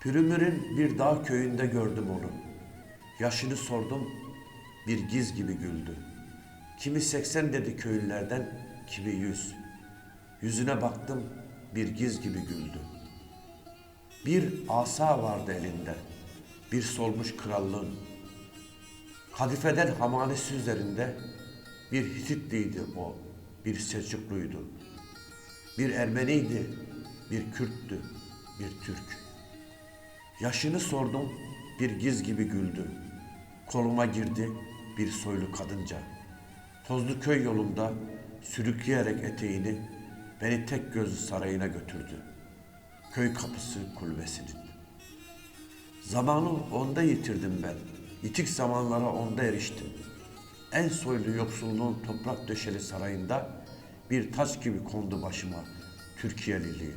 Pürümür'ün bir dağ köyünde gördüm onu. Yaşını sordum, bir giz gibi güldü. Kimi seksen dedi köylülerden, kimi yüz. Yüzüne baktım, bir giz gibi güldü. Bir asa vardı elinde, bir solmuş krallığın. Kadifeden hamanesi üzerinde bir Hititliydi o, bir Selçukluydu. Bir Ermeniydi, bir Kürttü, bir Türk. Yaşını sordum, bir giz gibi güldü. Koluma girdi bir soylu kadınca. Tozlu köy yolunda sürükleyerek eteğini beni tek gözlü sarayına götürdü. Köy kapısı kulübesinin. Zamanı onda yitirdim ben. Yitik zamanlara onda eriştim. En soylu yoksulluğun toprak döşeli sarayında bir taç gibi kondu başıma Türkiye'liliği.